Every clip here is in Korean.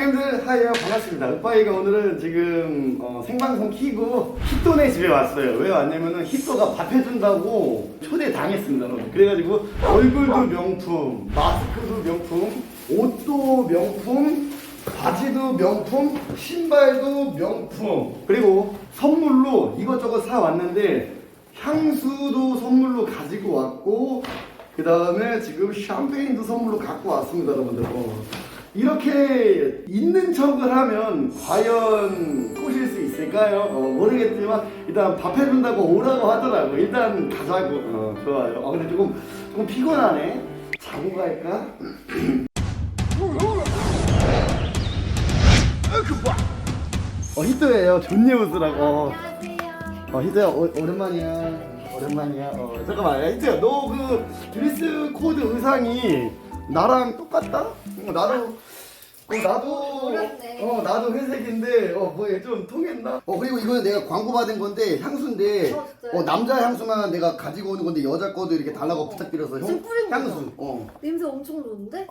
형님들 하이요 반갑습니다. 오빠이가 오늘은 지금 어, 생방송 키고 히토네 집에 왔어요. 왜 왔냐면은 히토가 밥 해준다고 초대 당했습니다. 그래가지고 얼굴도 명품, 마스크도 명품, 옷도 명품, 바지도 명품, 신발도 명품. 그리고 선물로 이것저것 사 왔는데 향수도 선물로 가지고 왔고 그 다음에 지금 샴페인도 선물로 갖고 왔습니다, 여러분들. 어. 이렇게 있는 척을 하면 과연 꼬실 수 있을까요? 어, 모르겠지만 일단 밥 해준다고 오라고 하더라고. 일단 가자고. 어, 좋아요. 어, 근데 조금 조금 피곤하네. 자고 갈까? 어 히트예요. 존니 웃으라고. 어. 안녕하세요. 어 히트야 오, 오랜만이야 오랜만이야 어 잠깐만 야, 히트야 너 그 드레스 코드 의상이 나랑 똑같다? 어, 나도 어, 나도 어렵네. 어 나도 회색인데 어 뭐야 좀 통했나? 어 그리고 이거는 내가 광고 받은 건데 향수인데 어, 진짜요? 어 남자 향수만 내가 가지고 오는 건데 여자 거도 이렇게 달라고 부탁드려서 지금 뿌린? 향수 어아딱 냄새 엄청 좋은데?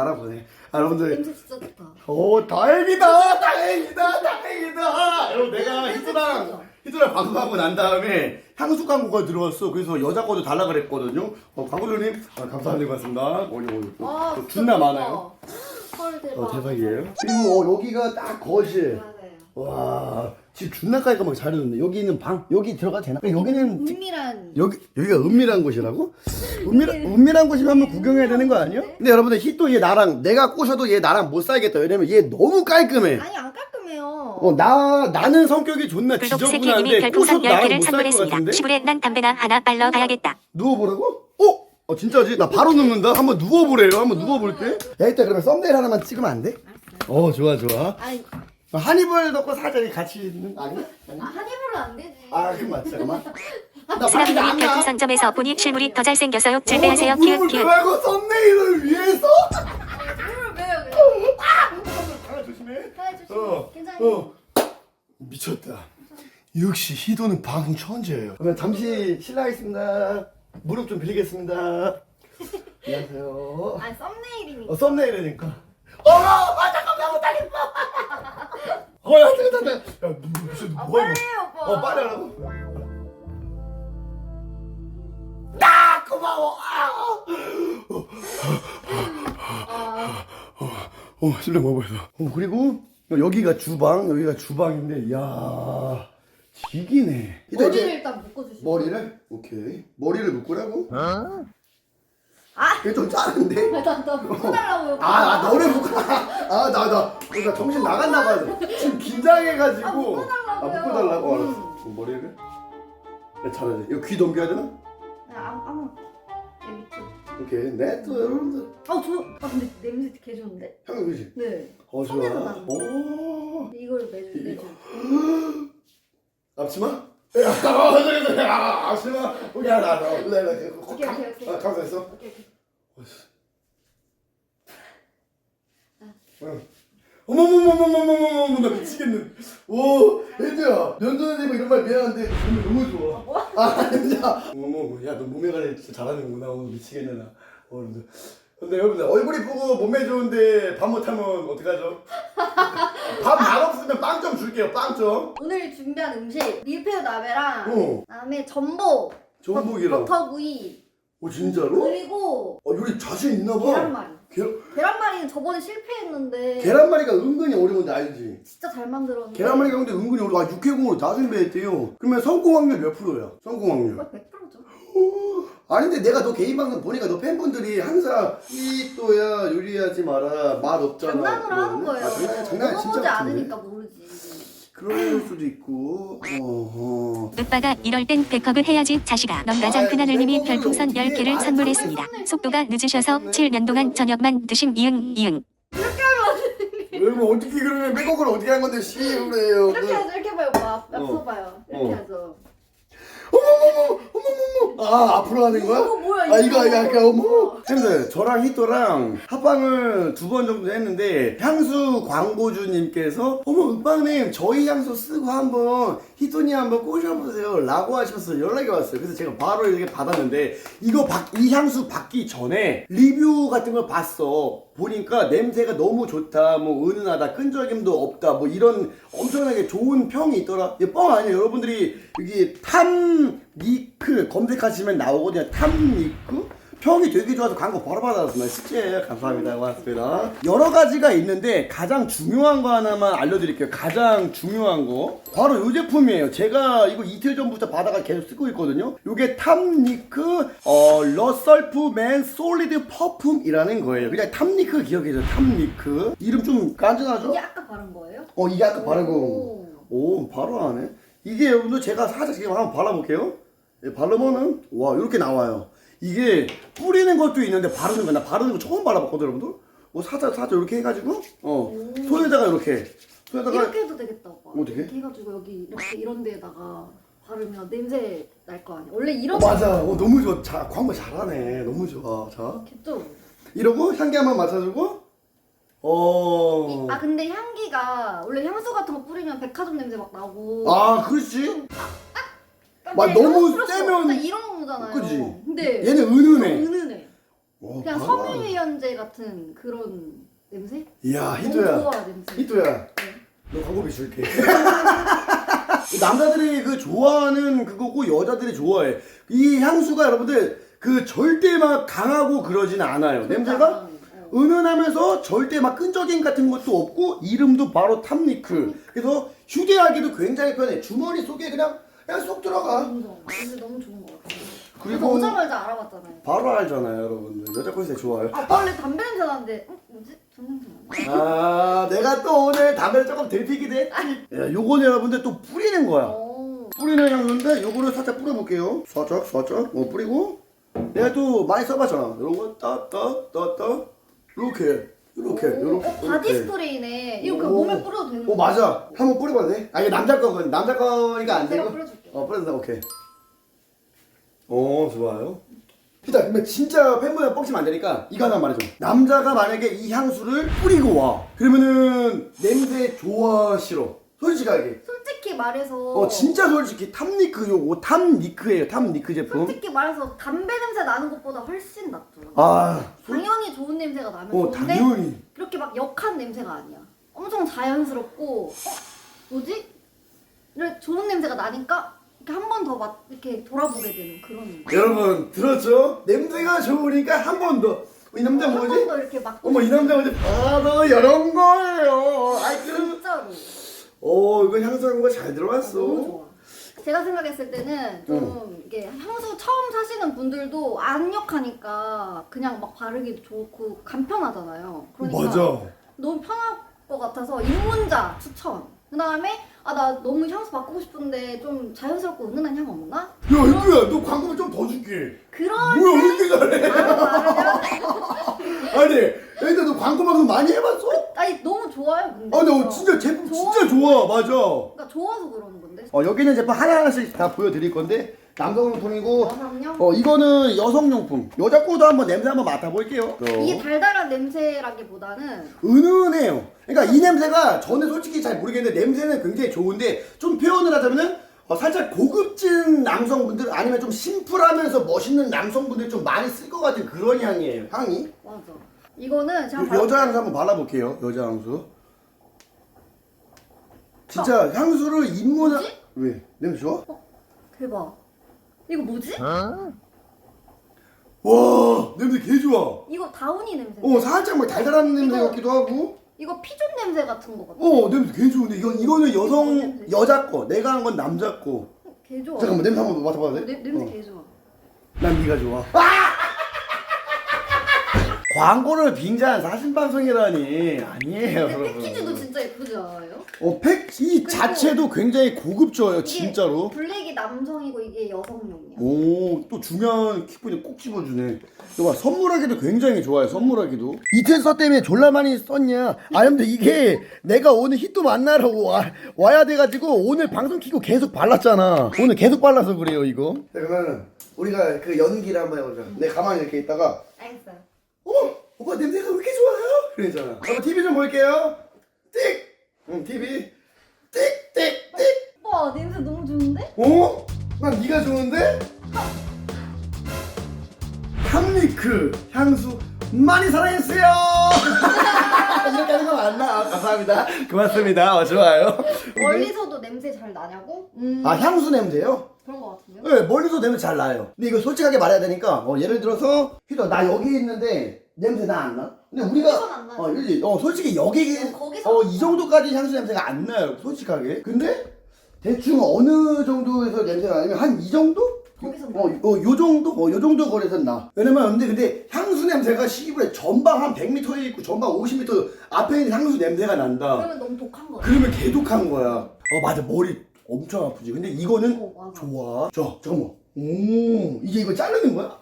알아보네 아 여러분들 냄새 진짜 좋다. 오 다행이다 다행이다 다행이다 여러분 내가 네, 히트랑 진짜. 히트랑 방송하고 난 다음에 향수 광고가 들어왔어 그래서 여자 거도 달라 그랬거든요 어 광고주님 아, 감사드리고 왔습니다 오니 오니 와, 또 진짜 준나 대박. 많아요 헐 대박. 어 대박이에요 그리고 어, 여기가 딱 거실 맞아요. 와집 준나 깔끔하게 잘 해줬네 여기는 방 여기 들어가도 되나? 여기는 지- 은밀한. 여기 여기가 은밀한 곳이라고? 은밀한 은밀한 곳이면 한번 구경해야 되는 거 아니야? 근데 여러분들 히또 얘 나랑 내가 꼬셔도 얘 나랑 못 살겠다 왜냐면 얘 너무 깔끔해 아니 안 깔끔해요. 어, 나, 나는 성격이 존나 지저분한데 별풍선 꼬셔도 10개를 못살것 선물했습니다. 같은데? 시부레 난 담배나 하나 빨러 가야겠다. 누워보라고? 어? 어, 진짜지? 나 바로 눕는다? 한번 누워보래요. 한번 누워볼게. 야, 이따 그러면 썸네일 하나만 찍으면 안 돼? 어, 좋아, 좋아. 아니 어, 한입을 넣고 살짝 같이 있는, 아니야? 아, 한 입으로 안 되지. 아, 그럼 맞지, 잠깐만. 나 밖에 스나미님이 안 나. 별풍선 점에서 보니 실물이 더 잘생겼어요. 어, 질배하세요. 무릎을 키읔 키읔. 말고 썸네일을 위해서? 물을 왜요? 왜요? 아, 조심해. 아, 조심. 어, 괜찮아요. 어. 미쳤다. 역시 희도는 방송 천재예요. 그러면 잠시 실례하겠습니다. 무릎 좀 빌리겠습니다. 안녕하세요. 아니 썸네일이니까. 어, 썸네일이니까. 어, 아, 잠깐만, 못하겠어. 어, 야, 잠깐, 잠깐. 야, 무슨, 아, 뭐야, 빨리 이거. 해요, 오빠. 어, 빨리 하라고. 나 고마워. 아! 아, 어, 심장 먹어서. 어, 그리고 여기가 주방, 여기가 주방인데, 이야, 지기네. 이따 머리를 이제 일단 묶어주시고. 머리를? 오케이. 머리를 묶으라고? 아! 이게 좀 작은데? 일단 더 묶어달라고요. 아, 아 너를 묶어. 아, 나, 나, 나 정신 나갔나 봐. 지금 긴장해가지고. 아, 묶어달라고요. 아, 묶어달라고? 음. 알았어. 그럼 머리를? 야, 잘하지. 이거 귀 넘겨야 되나? 아, 아무. 네, 밑에. 오케이. 네, 또 여러분들. 아, 저, 아, 근데 냄새 개 좋은데? 향이 그지? 네. 어, 좋아. 나는 오. 이걸 매주, 매주. 앞치마? 야, 아, 그래, 그래. 아, 앞치마. 오케이, 나, 나, 나, 나, 나. 오케이, 오케이, 오케이. 아, 감사했어. 오케이, 오케이. 어머머머머머머머머 나 미치겠네. 오, 혜주야 면전에 이런 말 미안한데 오늘 너무 좋아. 아, 진짜. 어머머, 야, 너 몸매 관리 진짜 잘하는구나. 오늘 미치겠네 나. 어, 여러분들. 근데 여러분들 얼굴 이쁘고 몸매 좋은데 밥 못하면 어떡하죠? 밥 맛없으면 빵 좀 줄게요. 빵 좀. 오늘 준비한 음식 밀푀유 나베랑 어. 그다음에 전복, 전복이랑. 버터구이 어, 진짜로? 그리고 어, 요리 자신 있나 봐. 계란말이. 계란, 계란말이는 저번에 실패했는데 계란말이가 은근히 어려운데 알지? 진짜 잘 만들었는데 계란말이가 근데 은근히 어려워. 아, 육회공으로 다 준비했대요. 그러면 성공 확률 몇 프로야? 성공 확률. 거의 100%죠. 아닌데 내가 너 개인 방송 보니까 너 팬분들이 항상 이 또야 요리하지 마라 맛 없잖아 장난으로 하는 뭐, 거예요. 아, 장난 장난 먹어보지 진짜 같은데 않으니까 모르지. 그럴 수도 있고 어허 오빠가 이럴 땐 백업을 해야지 자식아. 넌 가장 큰 하늘님이 아이, 별풍선 어떻게 10개를 아, 선물했습니다. 속도가 늦으셔서 7년 동안 저녁만 드심 이응 이응. 여러분 어떻게 그러면 백업을 어떻게 한 건데 씨그래요 이렇게 하죠, 이렇게 봐요, 오빠. 앞서 어. 봐요. 이렇게 어. 하죠. 어머머머 어머머머 아 앞으로 하는 거야? 이거 뭐야, 아 이거 이거. 이거 아까 어머 근데 저랑 히토랑 합방을 두 번 정도 했는데 향수 광고주님께서 어머 은빵님 저희 향수 쓰고 한번 히토니 한번 꼬셔보세요 라고 하셔서 연락이 왔어요 그래서 제가 바로 이렇게 받았는데 이거 받- 이 향수 받기 전에 리뷰 같은 걸 봤어 보니까 냄새가 너무 좋다, 뭐 은은하다, 끈적임도 없다, 뭐 이런 엄청나게 좋은 평이 있더라. 이게 뻥 아니에요. 여러분들이 여기 탐 니크 검색하시면 나오거든요. 탐니크? 평이 되게 좋아서 광고 바로 받았습니다. 실제 감사합니다. 고맙습니다. 여러 가지가 있는데 가장 중요한 거 하나만 알려드릴게요. 가장 중요한 거 바로 이 제품이에요. 제가 이거 이틀 전부터 받아가 계속 쓰고 있거든요. 이게 탐니크 어, 러설프맨 솔리드 퍼퓸이라는 거예요. 그냥 탐니크 기억해줘. 탐니크 이름 좀 깐전하죠? 이게 아까 바른 거예요? 어 이게 아까 바르고 오 바로 하네 이게 여러분들 제가 살짝 지금 한번 발라볼게요 예, 바르면은 와 이렇게 나와요 이게 뿌리는 것도 있는데 바르는 거나 바르는 거 처음 발라봤거든 여러분들 뭐 살짝 살짝 이렇게 해가지고 어 손에다가 이렇게 손에다가 이렇게 해도 되겠다 오빠. 어떻게? 이렇게 해가지고 여기 이렇게 이런 데에다가 바르면 냄새 날 거 아니야. 원래 이런 어, 맞아 어, 너무 좋아 자, 광고 잘하네 너무 좋아 자 개쩔어. 이러고 향기 한번 맡아주고 어. 아 근데 향기가 원래 향수 같은 거 뿌리면 백화점 냄새 막 나고. 아 그렇지 깜짝이야. 막 너무 세면- 딱 이런 거잖아요. 그치? 근데 얘는 좀 은은해 은은해. 와, 그냥. 섬유유연제 같은 그런 냄새? 이야 너무 히토야 좋아 냄새. 히토야 너 광고비 줄게. 남자들이 그 좋아하는 그거고 여자들이 좋아해. 이 향수가 여러분들 그 절대 막 강하고 그러진 않아요. 냄새가 어. 은은하면서 절대 막 끈적임 같은 것도 없고 이름도 바로 탐니크. 그래서 휴대하기도 굉장히 편해. 주머니 속에 그냥 그냥 쏙 들어가. 냄새 너무 좋은 것 같아. 그리고- 그리고 오자마자 알아봤잖아요. 바로 알잖아요, 여러분들. 여자 꼴세 좋아요. 아 원래 담배 냄새 나는데 어? 뭐지? 전 냄새 나. 아, 내가 또 오늘 담배를 조금 들피기도 했지. 야, 요거는 여러분들 또 뿌리는 거야. 오. 뿌리는 향수인데 요거를 살짝 뿌려볼게요. 살짝 살짝 어 뿌리고 내가 또 많이 써봤잖아. 이런 거 따 따 따 따 이렇게 이렇게 이렇게 어, 바디 스프레이네. 이거 그 오. 몸에 뿌려도 되는 어 맞아. 한번 뿌려봐도 돼? 아 이게 남자 거건 남자 거니까 안 제가 되고. 뿌려줄게요. 어 뿌려준다 오케이. 어 좋아요. 일단 근데 진짜 팬분들 뻥치면 안 되니까 이거 하나 말해줘. 남자가 만약에 이 향수를 뿌리고 와 그러면은 냄새 좋아 싫어. 솔직하게. 솔직히 말해서 어 진짜 솔직히 탐니크 요거 탐니크예요 탐니크 제품 솔직히 말해서 담배 냄새 나는 것보다 훨씬 낫죠. 아 당연히 좋은 냄새가 나면 어, 좋은데 당연히 그렇게 막 역한 냄새가 아니야. 엄청 자연스럽고 어? 뭐지? 좋은 냄새가 나니까 이렇게 한 번 더 막 이렇게 돌아보게 되는 그런. 여러분 들었죠? 냄새가 좋으니까 한 번 더 이 남자 한 번 뭐지? 더 이렇게 막. 어머 이 남자 뭐지? 바로 이런 거예요 아이 그 진짜로. 어 이거 향수한 거 잘 들어갔어 좋아. 제가 생각했을 때는 좀 이게 향수 처음 사시는 분들도 안 역하니까 그냥 막 바르기도 좋고 간편하잖아요. 그러니까 맞아 너무 편할 것 같아서 입문자 추천. 그 다음에 아 나 너무 향수 바꾸고 싶은데 좀 자연스럽고 은은한 향 없나? 야 이거야 너 광고비 좀더 줄게 그런 뭐야 왜 이렇게 잘해 아, 아니 일단 너 광고 방송 많이 해봤어? 아니 너무 좋아요 근데. 아니 어, 진짜 제품. 진짜 좋아 맞아 그러니까 좋아서 그러는 건데. 어 여기는 제품 하나하나씩 다 보여드릴 건데 남성용품이고 여성용? 어 이거는 여성용품 여자 거도 한번 냄새 한번 맡아볼게요 이게 달달한 냄새라기보다는 은은해요 그러니까 이 냄새가 저는 솔직히 잘 모르겠는데 냄새는 굉장히 좋은데 좀 표현을 하자면은 어, 살짝 고급진 남성분들 아니면 좀 심플하면서 멋있는 남성분들 좀 많이 쓸 것 같은 그런 향이에요 향이 맞아. 이거는 제가 요- 바로 여자 향수 한번 발라볼게요 여자 향수 진짜 향수를 입문하 뭐지? 왜 냄새 좋아? 대박. 이거 뭐지? 와 냄새 개 좋아 이거 다운이 냄새. 어 살짝 막 달달한 냄새 이거- 같기도 하고 이거 피존 냄새 같은 거 같아. 어 냄새 개 좋은데 이건 이거는 여성? 여자 거 내가 한 건 남자 거 개 좋아. 잠깐만 냄새 한번 맡아봐도 돼? 네, 냄새 어. 개 좋아. 난 네가 좋아 광고를 빙자한 사신 방송이라니 아니에요 근데 여러분 패키지도 진짜 예쁘지 않아요? 어, 팩, 이 자체도 굉장히 고급져요 이게 진짜로 블랙이 남성이고 이게 여성용이야. 오, 또 중요한 킥포인트 꼭 집어주네. 이거 봐, 선물하기도 굉장히 좋아요, 선물하기도. 이틀 써 때문에 졸라 많이 썼냐? 아니면 이게 내가 오늘 히트 만나러 와, 와야 돼가지고 오늘 방송 키고 계속 발랐잖아. 오늘 계속 발라서 그래요, 이거. 자, 그러면 우리가 그 연기를 한번 해보자. 내가 가만히 이렇게 있다가, 알겠어요. 어머, 오빠 냄새가 왜 이렇게 좋아요? 그러잖아. 한번 TV 좀 볼게요. 띡! 응, TV. 띡, 띡, 띡. 와 냄새 너무 좋은데? 어? 난 네가 좋은데? 탐리크 향수 많이 사랑했어요. 이렇게 하는 거 맞나? 아, 감사합니다. 고맙습니다. 어, 좋아요. 멀리서도 냄새 잘 나냐고? 음 아 향수 냄새요? 네, 멀리서 냄새 잘 나요. 근데 이거 솔직하게 말해야 되니까, 어, 예를 들어서, 휘도 나 여기 있는데 냄새 나 안 나? 근데 우리가, 안. 어, 일지, 어, 솔직히 여기, 어, 거기서 어, 안이 나. 정도까지 향수 냄새가 안 나요, 솔직하게. 근데 대충 어느 정도에서 냄새가 나냐면 한 이 정도? 거기서 어, 어, 요 정도? 어, 요 정도 거리에서 나. 왜냐면, 근데, 근데 향수 냄새가 시골에 전방 한 100m에 있고 전방 50m 앞에 있는 향수 냄새가 난다. 그러면 너무 독한 거야 그러면 개독한 거야. 어, 맞아. 머리 엄청 아프지. 근데 이거는 어, 맞아. 좋아. 자, 잠깐만. 오, 이제 이거 자르는 거야?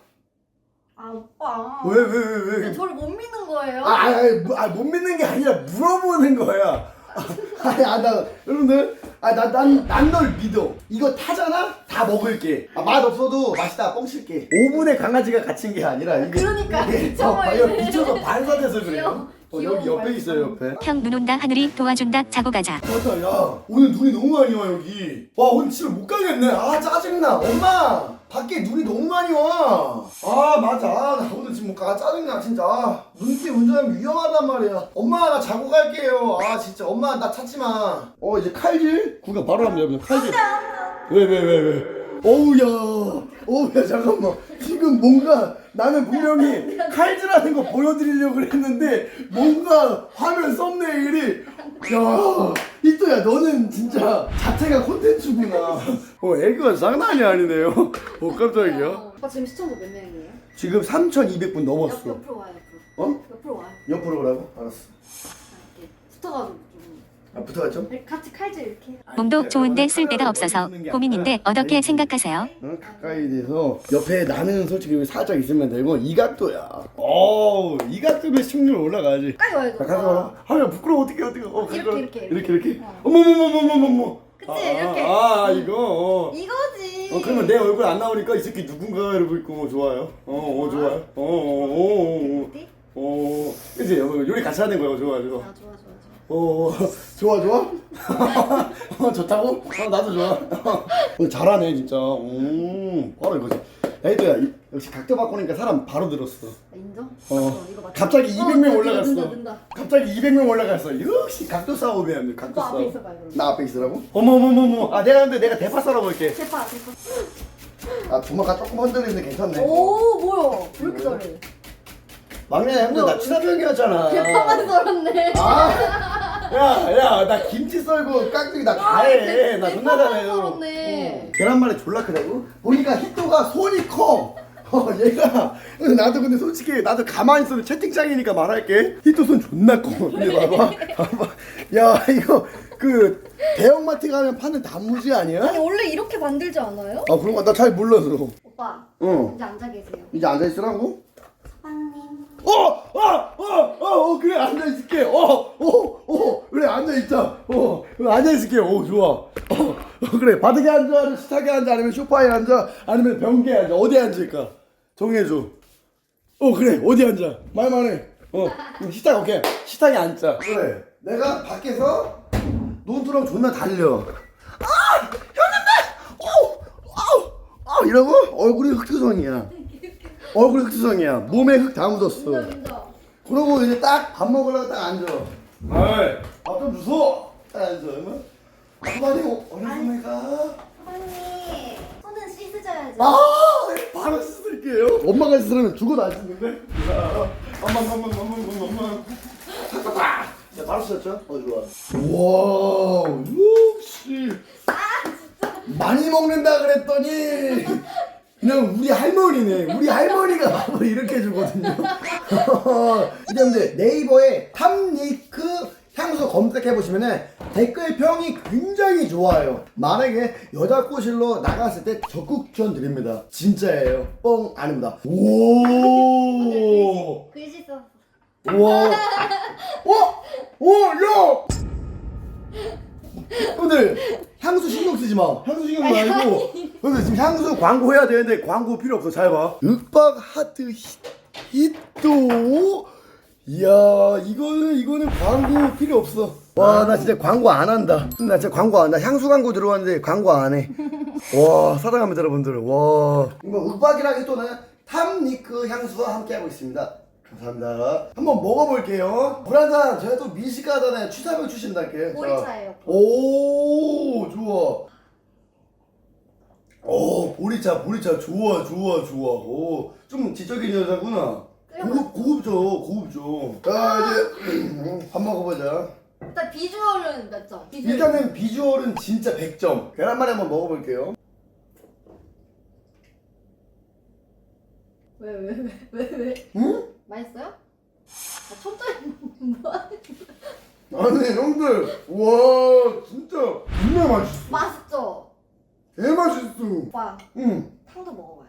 아 오빠 왜, 왜, 왜, 왜? 근데 저를 못 믿는 거예요 아, 아, 아, 뭐, 아, 못 믿는 게 아니라 물어보는 거야. 아, 아니, 아, 나, 여러분들, 아, 나, 난, 난 널 믿어. 이거 타잖아? 다 먹을게. 아, 맛 없어도 맛있다, 뻥칠게. 5분의 강아지가 갇힌 게 아니라, 이게. 그러니까 이게, 미쳐버리네. 어, 아, 이거 미쳐서 발사돼서 그래요. 귀여워. 어, 여기 옆에 있어요, 옆에. 형 눈 온다 하늘이 도와준다 자고 가자. 맞다, 야, 오늘 눈이 너무 많이 와, 여기. 와, 오늘 집에 못 가겠네. 아, 짜증나. 엄마! 밖에 눈이 너무 많이 와. 아, 맞아. 아, 나 오늘 지금 못 가. 짜증나, 진짜. 아, 눈길 운전하면 위험하단 말이야. 엄마, 나 자고 갈게요. 아, 진짜. 엄마, 나 찾지 마. 어, 이제 칼질? 구경 바로 합니다, 여러분. 칼질. 왜, 왜, 왜, 왜? 어우, 야. 어우, 야, 잠깐만. 지금 뭔가 나는 분명히 칼질하는 거 보여드리려고 그랬는데 뭔가 화면 썸네일이 야, 이또야 너는 진짜 자체가 콘텐츠구나. 어, 애가 장난이 아니네요. 어, 깜짝이야. 어, 오빠 지금 시청자 몇 명이에요? 지금 3,200분 옆, 넘었어. 옆으로 와요 옆으로 어? 옆으로 와요 옆으로 오라고? 알았어. 이렇게 붙어가지고 좀 아, 붙어갔죠? 이렇게 같이 칼질 이렇게 몸도 좋은데 쓸 데가 없어서 고민인데 어떻게 생각하세요? 어, 가까이 돼서 옆에 나는 솔직히 여기 살짝 있으면 되고 이 각도야. 어, 이 각도면 시청률 올라가지. 가까이 와야죠 자, 가서 봐라. 하면 부끄러워 어떻게 어떻게 어, 이렇게, 가서. 이렇게, 이렇게 이렇게. 어. 어머머머머머머. 그치, 아, 이렇게. 아, 아, 이거. 어. 이거지 어, 그러면 내 얼굴 안 나오니까 이 새끼 누군가 이러고 있고 좋아요. 어, 어, 좋아요. 어, 어, 어, 어, 어디? 어, 그치? 어, 요리 같이 하는 거야. 좋아, 좋아. 아 좋아 좋아 어, 좋아, 좋아? 어, 좋다고? 어, 나도 좋아. 어, 잘하네, 진짜. 음, 바로 이거지. 에이또야, 이- 역시 각도 바꾸니까 사람 바로 들었어. 아, 인정? 어, 이거 맞죠? 갑자기 어, 200명 네, 올라갔어. 는다 는다 갑자기 200명 올라갔어. 역시 각도 싸움이야, 각도 앞에 싸움. 있어봐요 그럼 나 앞에 있으라고? 어머머머머. 아, 내가 근데 내가 대파 썰어볼게. 대파 대파 아, 주먹가 조금 흔들리는데 괜찮네. 오 뭐야 왜 이렇게 잘해 막내 형들 나 친화병이었잖아. 대파만 썰었네 아, 야, 야, 나 김치 썰고 깍두기 나 다 해. 나 존나 대파만 잘해. 썰었네. 어. 계란말이 졸라 크다고? 보니까 히토가 손이 커. 어, 얘가 근데 나도 근데 솔직히 나도 가만히 있어도 채팅창이니까 말할게. 히토 손 존나 커. 근데 봐봐, 봐봐. 야, 이거 그 대형마트 가면 파는 단무지 아니야? 아니 원래 이렇게 만들지 않아요? 아 그런 거 나 잘 몰라서. 오빠 어. 이제 앉아 계세요 이제 앉아 있으라고? 어, 어, 어, 어, 어, 그래 앉아 있을게. 어, 어, 어, 그래 앉아 있자. 어, 앉아 있을게. 오, 좋아. 어, 어, 그래 바닥에 앉아, 아니면 식탁에 앉아, 아니면 소파에 앉아, 아니면 변기에 앉아. 어디 앉을까? 정해줘. 어, 그래 어디 앉아? 말만 해. 어, 그럼 식탁 오케이. 식탁에 앉자. 그래. 내가 밖에서 논두렁 존나 달려. 아, 형님들, 오, 아우, 아우 이러고 얼굴이 흑투성이야. 얼굴이 흑투성이야. 몸에 흙 다 묻었어. 인정 그러고 이제 딱 밥 먹으려고 딱 앉아. 아이, 밥좀 주소. 딱 앉아. 그러면 한마디 오랜만에 가. 사장님 손은 씻으셔야죠 아, 바로 씻을게요. 엄마가 씻으면 죽어도 안 씻는데. 엄마, 엄마, 엄마, 엄마, 엄마, 엄마. 잠깐만. 자, 바로 씻었죠? 어, 좋아. 와, 역시. 많이 먹는다 그랬더니 그냥 우리 할머니네. 우리 할머니가 밥을 이렇게 주거든요. 이런데 네이버에 탐니크 향수 검색해 보시면은 댓글 평이 굉장히 좋아요. 만약에 여자 꼬실로 나갔을 때 적극 추천 드립니다. 진짜예요. 뻥 아닙니다. 오. 글씨 써 와. 어? 오, 야! 형들 향수 신경 쓰지 마. 향수 신경 말고. 형들 지금 향수 광고 해야 되는데 광고 필요 없어. 잘 봐. 윽박 하트 히, 히또. 이야, 이거는 이거는 광고 필요 없어. 와, 나 진짜 광고 안 한다. 나 진짜 광고 안. 나 향수 광고 들어왔는데 광고 안 해. 와, 사랑합니다, 여러분들. 와. 이거 윽박이랑 히또는 탐니크 향수와 함께 하고 있습니다. 감사합니다. 한번 먹어볼게요. 불안장 제가 또 미식가잖아요. 취사병 출신답게. 보리차예요. 오 좋아. 오 보리차 보리차 좋아 좋아 좋아. 오좀 지적인 여자구나. 고급 고급죠 고급죠. 자 이제 밥 먹어보자. 일단 비주얼은 몇 점? 비주얼. 일단은 비주얼은 진짜 100점. 계란말이 한번 먹어볼게요. 왜 왜 왜 왜 왜? 응? 맛있어요? 아, 첫째 뭐? 아니 형들 와 진짜 정말 맛있어. 맛있죠? 개 맛있어. 오빠 응. 탕도 먹어봐요.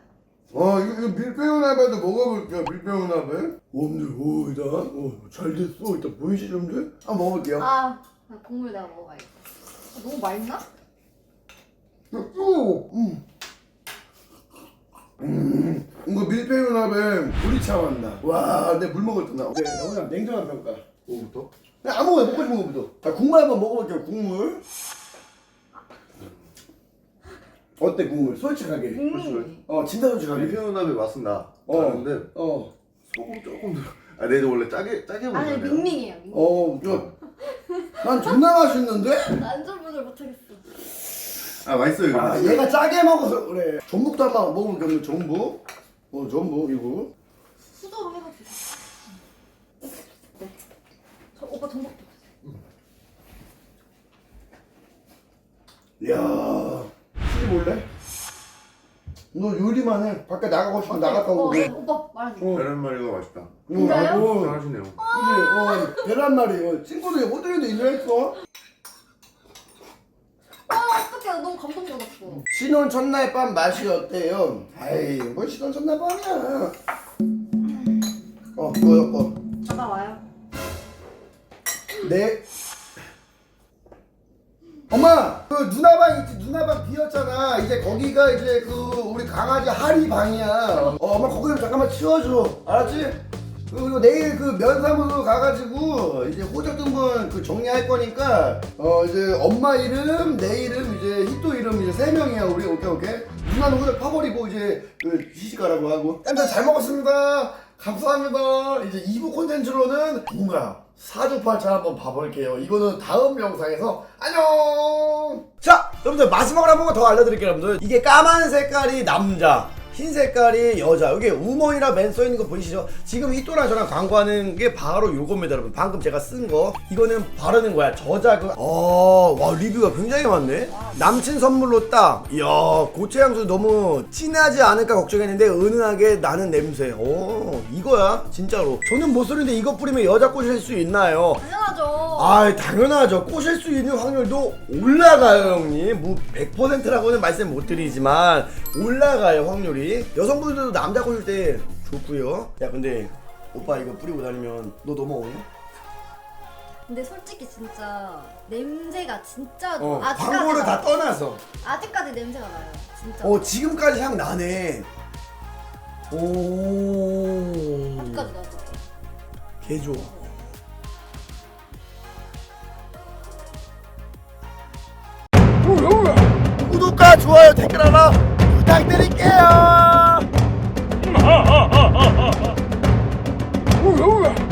아 이거, 이거 밀배우나베도 먹어볼게요 밀배우나베 오 근데 오 일단 오잘 됐어 일단 보이시죠 형들? 한번 먹어볼게요 아 나 국물 내가 먹어봐야겠다. 아, 너무 맛있나? 오, 음. 음, 이거 밀배우나베 보리차 맛나 와 근데 물 먹을 때 나. 오케이 나 그냥 냉정한 평가 뭐부터? 그냥 아무거나 먹고 싶은 거부터 자 국물 한번 먹어볼게요 국물 어때 국물 솔직하게 음. 어 진짜 솔직하게 밀폐연합의 맛은 나. 어. 다른데 어 소금 조금 더. 아, 내가 원래 짜게 짜게 아니 먹잖아요. 밍밍해요. 밍밍. 어, 야, 난 존나 맛있는데? 안전분을 못하겠어. 아 맛있어요 이거. 아, 얘가 짜게 먹어서 그래. 전복도 한번 먹어볼게, 오늘 전복. 어, 전복, 이거. 수저로 해가지고. 네. 저 오빠 전복도. 이야, 시집 올래? 너 요리만 해. 밖에 나가고 싶으면 나갔다 어, 오고. 네, 오빠 말하지. 어, 계란말이가 맛있다. 어, 진짜요? 어, 잘하시네요. 그지? 어, 계란말이. 어, 친구들이 호텔에도 인정했어. 아 어떡해 너무 감동받았어. 신혼 첫날 밤 맛이 어때요? 아이, 뭐 신혼 첫날 밤이야. 어, 그거, 거 잠깐 와요. 네. 엄마, 그 누나 방 있지? 누나 방 비었잖아. 이제 거기가 이제 그 우리 강아지 하리 방이야. 어, 엄마 거기 좀 잠깐만 치워줘. 알았지? 그리고 내일 그 면사무소 가가지고 이제 호적 등본 그 정리할 거니까 어 이제 엄마 이름, 내 이름, 이제 히토 이름 이제 세 명이야 우리 오케이 오케이. 누나는 호적 파버리고 이제 그 시집 가라고 하고. 짠짠 잘 먹었습니다. 감사합니다. 이제 2부 콘텐츠로는 뭔가 사주팔자 한번 봐볼게요. 이거는 다음 영상에서 안녕. 자, 여러분들 마지막으로 한 번 더 알려드릴게요, 여러분들. 이게 까만 색깔이 남자. 흰 색깔이 여자. 여기 우먼이라 맨 써있는 거 보이시죠? 지금 이 또랑 저랑 광고하는 게 바로 요겁니다, 여러분. 방금 제가 쓴 거. 이거는 바르는 거야. 저자극. 어, 와, 리뷰가 굉장히 많네. 남친 선물로 딱. 이야, 고체 향수 너무 진하지 않을까 걱정했는데 은은하게 나는 냄새. 오, 이거야. 진짜로. 저는 못 쓰는데 이거 뿌리면 여자 꼬실 수 있나요? 당연하죠. 아 당연하죠 꼬실 수 있는 확률도 올라가요 형님 뭐 100%라고는 말씀 못 드리지만 올라가요 확률이 여성분들도 남자 꼬실 때 좋고요 야 근데 오빠 이거 뿌리고 다니면 너 넘어오냐? 근데 솔직히 진짜 냄새가 진짜 어 아직까지 광고를 나- 다 떠나서 아직까지 냄새가 나요. 진짜. 어 지금까지 향 나네 오 아직까지 나죠. 개좋아 구독과 좋아요 댓글 하나 부탁드릴게요